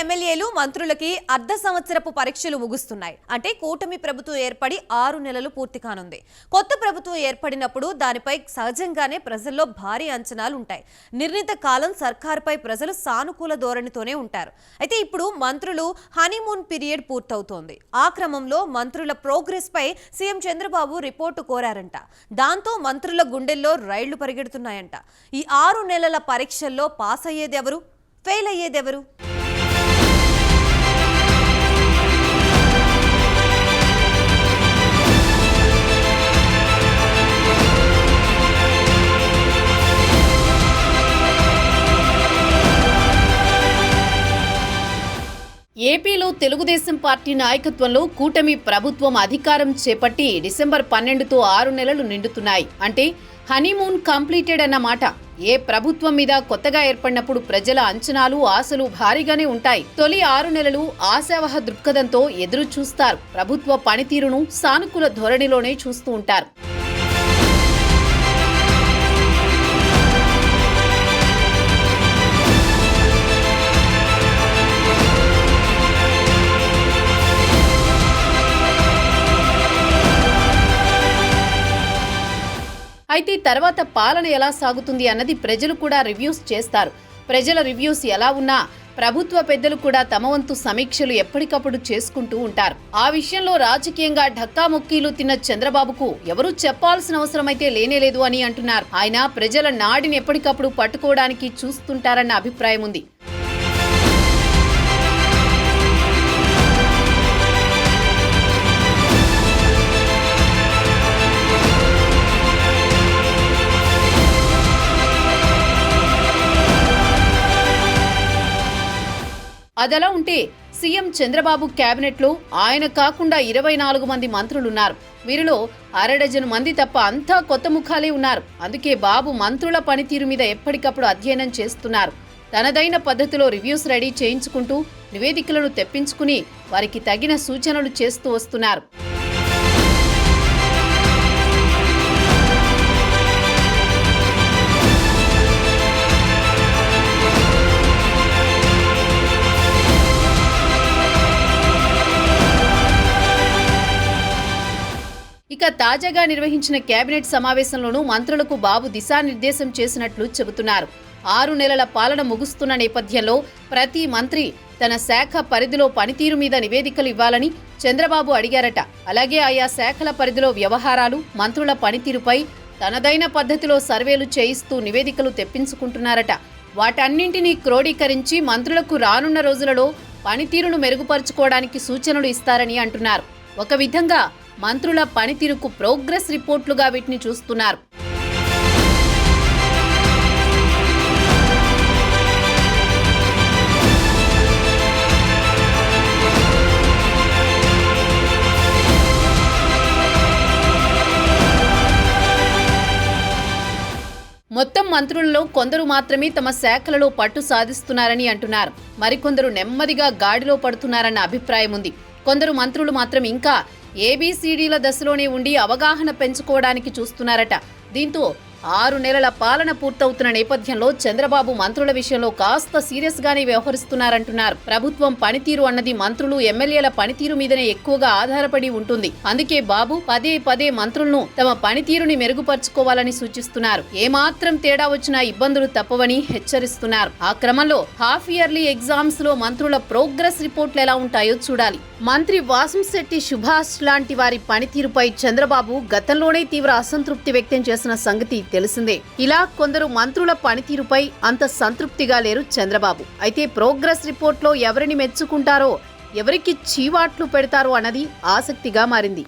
ఎమ్మెల్యేలు మంత్రులకి అర్ధ సంవత్సరపు పరీక్షలు ముగుస్తున్నాయి. అంటే కూటమి ప్రభుత్వం ఏర్పడి ఆరు నెలలు పూర్తి కానుంది. కొత్త ప్రభుత్వం ఏర్పడినప్పుడు దానిపై సహజంగానే ప్రజల్లో భారీ అంచనాలు ఉంటాయి నిర్ణీత కాలం సర్కార్పై ప్రజలు సానుకూల ధోరణితోనే ఉంటారు. అయితే ఇప్పుడు మంత్రులు హనీమూన్ పీరియడ్ పూర్తవుతోంది. ఆ క్రమంలో మంత్రుల ప్రోగ్రెస్ పై సీఎం చంద్రబాబు రిపోర్టు కోరారంట. దాంతో మంత్రుల గుండెల్లో రైళ్ళు పరిగెడుతున్నాయంట. ఈ ఆరు నెలల పరీక్షల్లో పాస్ అయ్యేదెవరు ఫెయిల్ అయ్యేదెవరు ఏపీలో తెలుగుదేశం పార్టీ నాయకత్వంలో కూటమి ప్రభుత్వం అధికారం చేపట్టి డిసెంబర్ పన్నెండుతో ఆరు నెలలు నిండుతున్నాయి. అంటే హనీమూన్ కంప్లీటెడ్ అన్నమాట ఏ ప్రభుత్వం మీద కొత్తగా ఏర్పడినప్పుడు ప్రజల అంచనాలు ఆశలు భారీగానే ఉంటాయి. తొలి ఆరు నెలలు ఆశావహ దృక్పథంతో ఎదురు చూస్తారు ప్రభుత్వ పనితీరును సానుకూల ధోరణిలోనే చూస్తూ ఉంటారు. అయితే తర్వాత పాలన ఎలా సాగుతుంది అన్నది ప్రజలు కూడా రివ్యూస్ చేస్తారు. ప్రజల రివ్యూస్ ఎలా ఉన్నా ప్రభుత్వ పెద్దలు కూడా తమ వంతు సమీక్షలు ఎప్పటికప్పుడు చేసుకుంటూ ఉంటారు. ఆ విషయంలో రాజకీయంగా ఢక్కా ముక్కీలు తిన్న చంద్రబాబుకు ఎవరూ చెప్పాల్సిన అవసరమైతే లేనేలేదు అని అంటున్నారు. ఆయన ప్రజల నాడిని ఎప్పటికప్పుడు పట్టుకోవడానికి చూస్తుంటారన్న అభిప్రాయం ఉంది. అదలా ఉంటే సీఎం చంద్రబాబు క్యాబినెట్లో ఆయన కాకుండా ఇరవై నాలుగు మంది మంత్రులున్నారు. వీరిలో అరడజను మంది తప్ప అంతా కొత్త ముఖాలే ఉన్నారు. అందుకే బాబు మంత్రుల పనితీరు మీద ఎప్పటికప్పుడు అధ్యయనం చేస్తున్నారు. తనదైన పద్ధతిలో రివ్యూస్ రెడీ చేయించుకుంటూ నివేదికలను తెప్పించుకుని వారికి తగిన సూచనలు చేస్తూ వస్తున్నారు. ఇక తాజాగా నిర్వహించిన కేబినెట్ సమావేశంలోనూ మంత్రులకు బాబు దిశానిర్దేశం చేసినట్లు చెబుతున్నారు. ఆరు నెలల పాలన ముగుస్తున్న నేపథ్యంలో ప్రతి మంత్రి తన శాఖ పరిధిలో పనితీరు మీద నివేదికలు ఇవ్వాలని చంద్రబాబు అడిగారట. అలాగే ఆయా శాఖల పరిధిలో వ్యవహారాలు మంత్రుల పనితీరుపై తనదైన పద్ధతిలో సర్వేలు చేయిస్తూ నివేదికలు తెప్పించుకుంటున్నారట. వాటన్నింటినీ క్రోడీకరించి మంత్రులకు రానున్న రోజులలో పనితీరును మెరుగుపరుచుకోవడానికి సూచనలు ఇస్తారని అంటున్నారు. ఒక విధంగా మంత్రుల పనితీరుకు ప్రోగ్రెస్ రిపోర్ట్లుగా వీటిని చూస్తున్నారు. మొత్తం మంత్రులలో కొందరు మాత్రమే తమ శాఖలలో పట్టు సాధిస్తున్నారని అంటున్నారు. మరికొందరు నెమ్మదిగా గాడిలో పడుతున్నారన్న అభిప్రాయం ఉంది కొందరు మంత్రులు మాత్రం ఇంకా ఏబీసీడీల దశలోనే ఉండి అవగాహన పెంచుకోవడానికి చూస్తున్నారట. దీంతో ఆరు నెలల పాలన పూర్తవుతున్న నేపథ్యంలో చంద్రబాబు మంత్రుల విషయంలో కాస్త సీరియస్ గానే వ్యవహరిస్తున్నారంటున్నారు. ప్రభుత్వం పనితీరు అన్నది మంత్రులు ఎమ్మెల్యేల పనితీరు మీదనే ఎక్కువగా ఆధారపడి ఉంటుంది. అందుకే బాబు పదే పదే మంత్రులను తమ పనితీరుని మెరుగుపరుచుకోవాలని సూచిస్తున్నారు. ఏమాత్రం తేడా వచ్చినా ఇబ్బందులు తప్పవని హెచ్చరిస్తున్నారు. ఆ క్రమంలో హాఫ్ ఇయర్లీ ఎగ్జామ్స్లో మంత్రుల ప్రోగ్రెస్ రిపోర్ట్లు ఎలా ఉంటాయో చూడాలి. మంత్రి వాసంశెట్టి సుభాష్ లాంటి వారి పనితీరుపై చంద్రబాబు గతంలోనే తీవ్ర అసంతృప్తి వ్యక్తం చేసిన సంగతి తెలిసిందే. ఇలా కొందరు మంత్రుల పనితీరుపై అంత సంతృప్తిగా లేరు చంద్రబాబు. అయితే ప్రోగ్రెస్ రిపోర్ట్లో ఎవరిని మెచ్చుకుంటారో ఎవరికి చీవాట్లు పెడతారో అన్నది ఆసక్తిగా మారింది.